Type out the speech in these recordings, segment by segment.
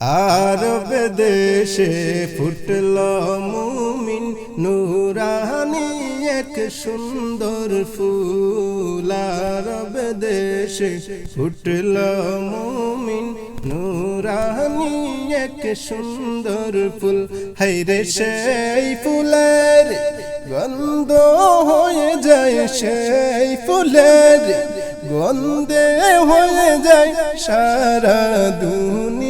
আরব দেশে ফুটল মুমিন নুরানি এক সুন্দর ফুল। আরব দেশে ফুটল মুমিন নুরানি এক সুন্দর ফুল। হাইরে সেই ফুলের গন্ধ হয়ে যায়, সেই ফুলের গন্ধে হয়ে যায় সারা দুনিয়া।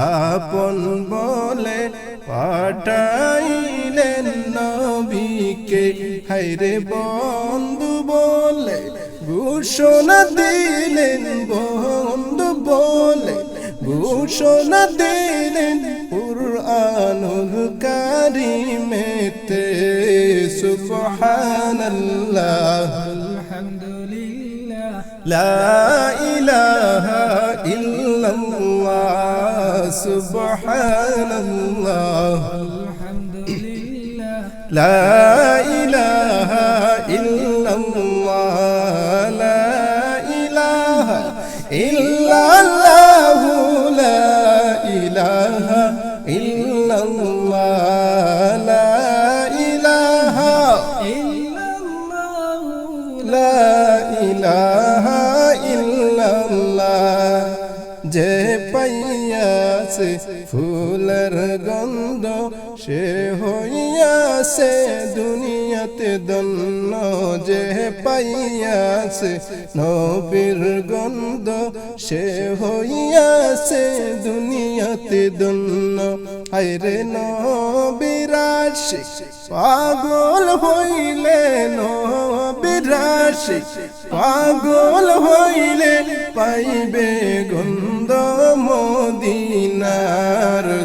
আপন বলে পাঠাইলেন নবীকে। হাইরে বন্ধু বলে ঘোষণা দিলেন বন্ধু বলে ঘোষণা দিলেন কুরআনুল কারিমেতে। সুবহানাল্লাহ। আলহামদুলিল্লাহ। লা ইলাহা ইল্লাল্লাহ সুবহানাল্লাহ আলহামদুলিল্লাহ لا পাইয়াছে ফুলের গন্ধ সে হইয়াছে, দুনিয়াতে দন্ন যে পাইয়াছে, নবীর গন্ধ সে হইয়াছে, দুনিয়াতে দন্ন হাইরে নবিরাশি পাগল হইলে নবিরাশি পাগল হইলে পাইবে গন্ধ।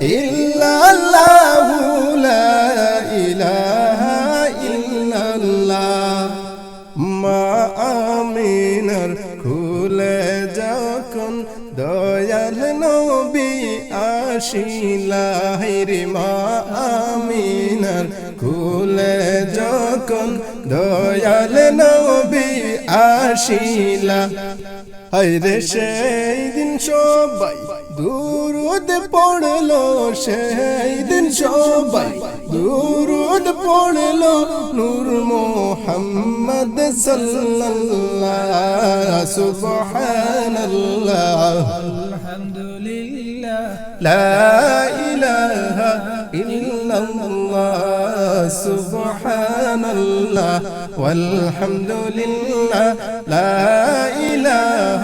ইল্লাল্লাহু লা ইলাহা ইল্লাল্লাহ। মা আমিনার খুলে যখন দয়াল নবী আশিলা রে মা আমিনার খুলে যখন দয়াল নবী আশিলা হায় রে সেই দিন সবাই দুরুদ পড়লো সেই দিন সবাই দুরুদ পড়লো নূর মোহাম্মদ সাল্লাল্লাহ সুবহানাল্লাহ আলহামদুলিল্লাহ لا إله إلا الله سبحان الله والحمد لله لا إله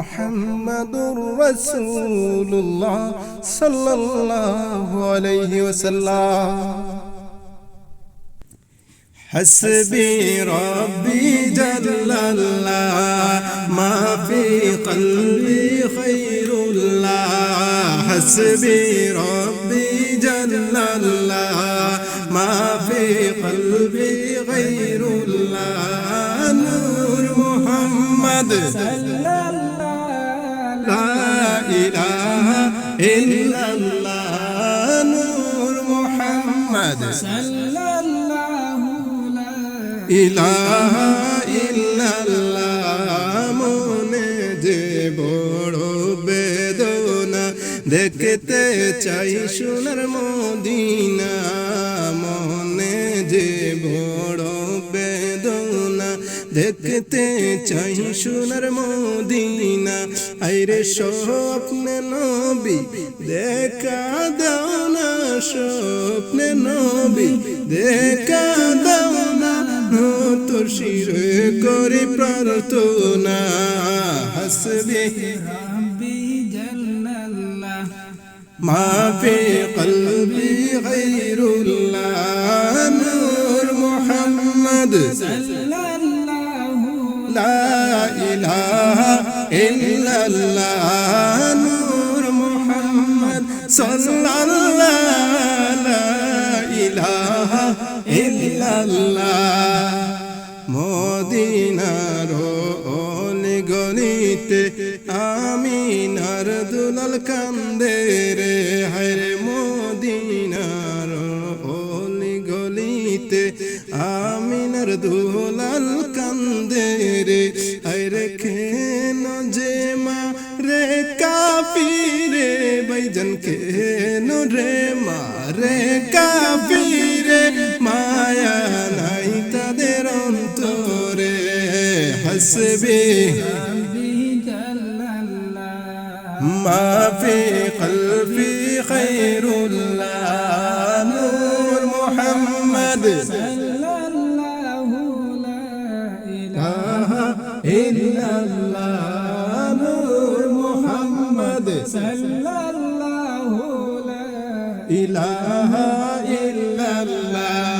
محمد رسول الله صلى الله عليه وسلم. حسبي ربي جل الله ما في قلبي خير الله حسبي ربي جل الله ما في قلبي غير الله نور محمد. ইলাহা ইল্লাল্লাহ নূর মুহাম্মদ। সাল্লাল্লাহু লা ইলাহা ইল্লাল্লাহ মনে যে বড় বেদনা দেখতে চাই সোনার মদিনা মনে যে বড় দেখতে চাই সোনার মদিনা আইরে স্বপ্নে নবী দেখা দাও না স্বপ্নে নবী দেখা দাও না তোর শিরে করে প্রার্থনা হাসবে ما في قلبي غير الله نور محمد لا إله إلا الله نور محمد صلى الله لا إله إلا الله মদিনার অলি গলিতে আমিনার দুলাল কান্দে রে আমিনার দুলাল কান্দে রে হায়রে খেন যে মা রে কাফিরে বাইজন কেন রে মা রে কাফিরে মায়া নাই তাদের অন্তরে হাসবে ما في قلبي خير الله نور محمد সাল্লাল্লাহু ইলাহা ইল্লাল্লাহ।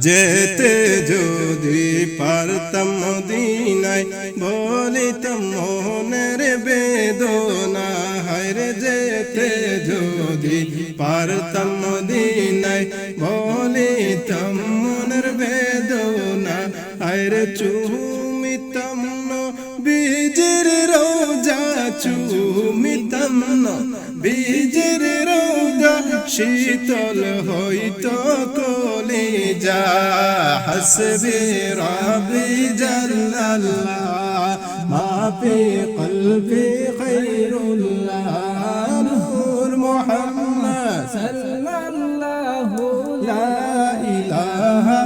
যেতে যদি পারতাম মদিনায়, বলিতাম মনের বেদনা। হায়রে যেতে যদি পারতাম মদিনায়, বলিতাম মনের বেদনা। হায়রে চুহু বীজের রোজা চুমিতাম না বীজের রোজা শীতল হইত কলি যা হসবে রবি জাল্লাল্লাহ, মাপে কলবে খৈরুল্লাহ নূর মুহাম্মদ সাল্লাল্লাহু লা ইলাহা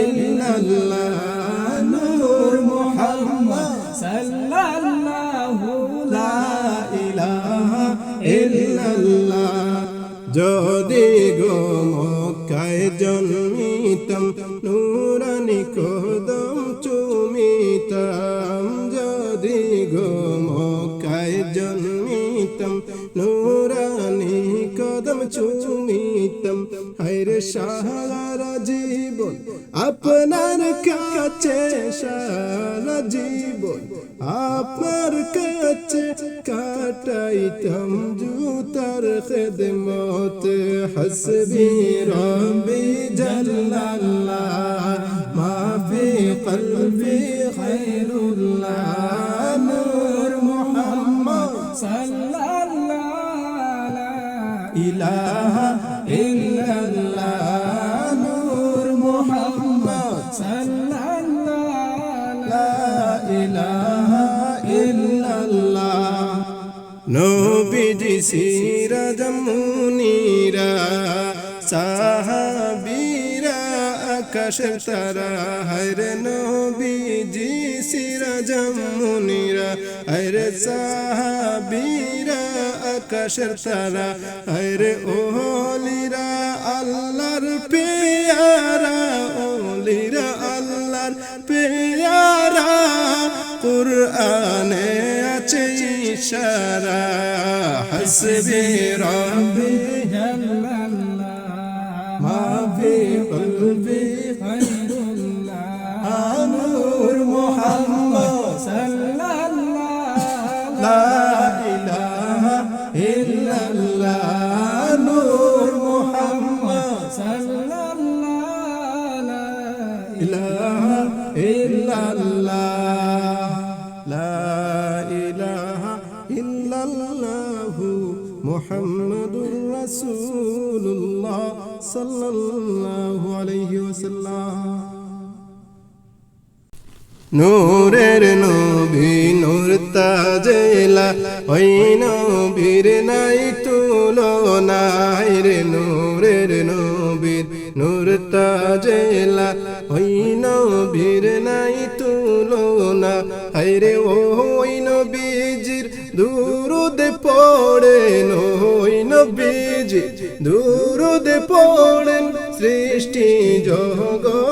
ইল্লাল্লাহ। সারা জীবন, আপনার কাছে সারা জীবন, আপনার কাছে কাটাইতাম জুতার খেদমত। হসবি রবি জাল্লাল্লাহ মা ফি কলবি খায়রুল্লাহ। ইলাহা ইল্লাল্লাহ নূর মুহাম্মদ লা ইলাহা ইল্লাল্লাহ। নবীজি সিরাজ মুনিরা, সাহাবীরা আকাশের তারা হরে নবীজি সিরাজ মুনিরা হরে সাহাবীরা আকাশের তারা। হরে ওলিরা, আল্লাহর পেয়ারা। ওলিরা, আল্লাহর পেয়ারা। কুরআনে আছে ইশারা। হাসবি রব্বি মা ফি নূরের নবী নূর তাজেলা ওই নবীর নাই তুলনা রে নূরের নবীর নূর তাজেলা ওই নবীর নাই তুলনা হায়রে ওই নবীজির দুরুদ পড়েন ওই নবীজি দুরুদ পড়েন সৃষ্টি জগতের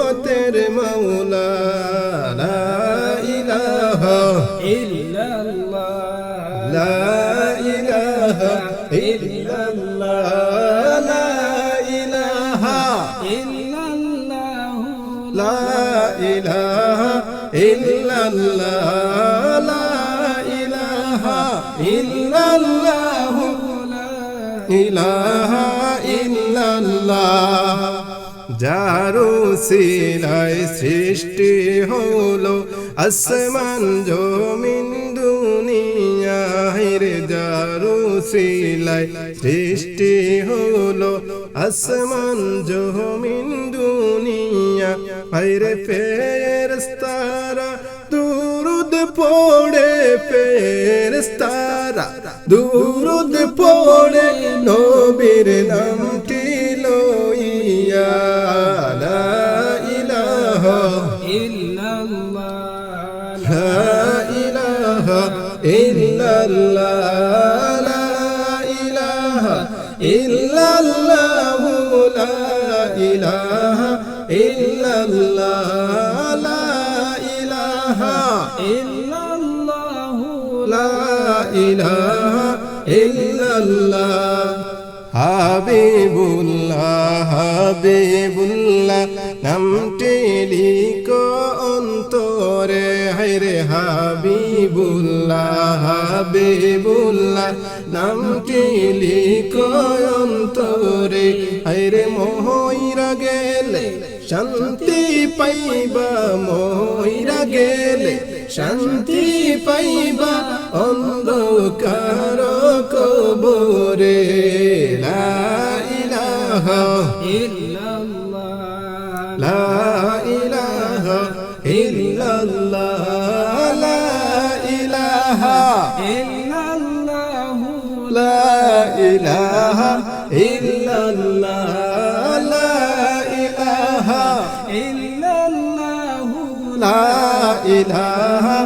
ইলাহা ইল্লাল্লাহ, যারু সিলাই সৃষ্টি হলো আসমান, জমিন, দুনিয়া রে যারু সিলাই সৃষ্টি হলো আসমান, জমিন, দুনিয়া হায়রে ফেরেস্তারা দুরুদ পড়ে ফেরেস্তারা দুরুদ পড়ে নবীর নামটি লইয়া লা ইলাহা ইল্লাল্লাহ। লা ইলাহা ইল্লাল্লাহ লা ইলাহা ইল্লাল্লাহ লা ইলাহা ইল্লাল্লাহ লা ইলাহা ইল্লাল্লাহ লা ইলাহা ইল্লাল্লাহ। হাবিবুল্লাহ হাবিবুল্লাহ, নামটি লিখো অন্তরে। হায়রে হাবিবুল্লাহ হাবিবুল্লাহ, নামটি লিখো অন্তরে। হায়রে মহইরা গেলে শান্তি পাইবা, মহইরা গেলে শান্তি পাইবা অন্ধকার কবরে। লা ইলাহা ইল্লাল্লাহ। লা ইলাহা ইল্লাল্লাহ। লা ইলাহা ইল্লাল্লাহ। লা ইলাহা ইল্লাল্লাহ। লা ইলাহা ইল্লাল্লাহ। লা ইলাহা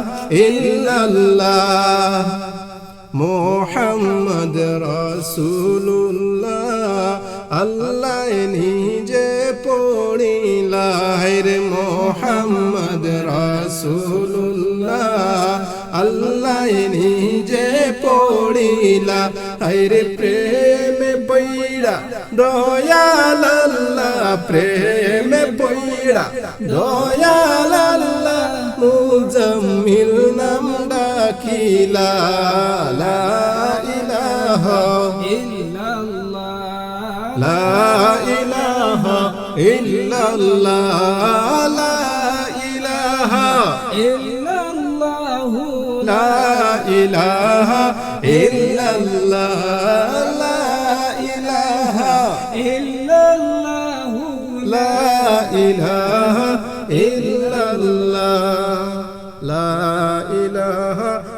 ইল্লাল্লাহ মোহাম্মদ রাসূলুল্লাহ। আল্লাহ নিজে পড়িলা রে মোহাম্মদ রাসূলুল্লাহ। আল্লাহ নিজে পড়িলা রে প্রেমে পইড়া দয়াল আল্লাহ প্রেমে পইড়া দয়াল আল্লাহ মুজাম্মিল নাম ডাকিলা লা ইলাহা ইল্লাল্লাহ। লা ইলাহা ইল্লাল্লাহ লা ইলাহা ইল্লাল্লাহ। লা ইলাহা ইল্লাল্লাহ লা ইলাহা ইল্লাল্লাহ লা ইলাহা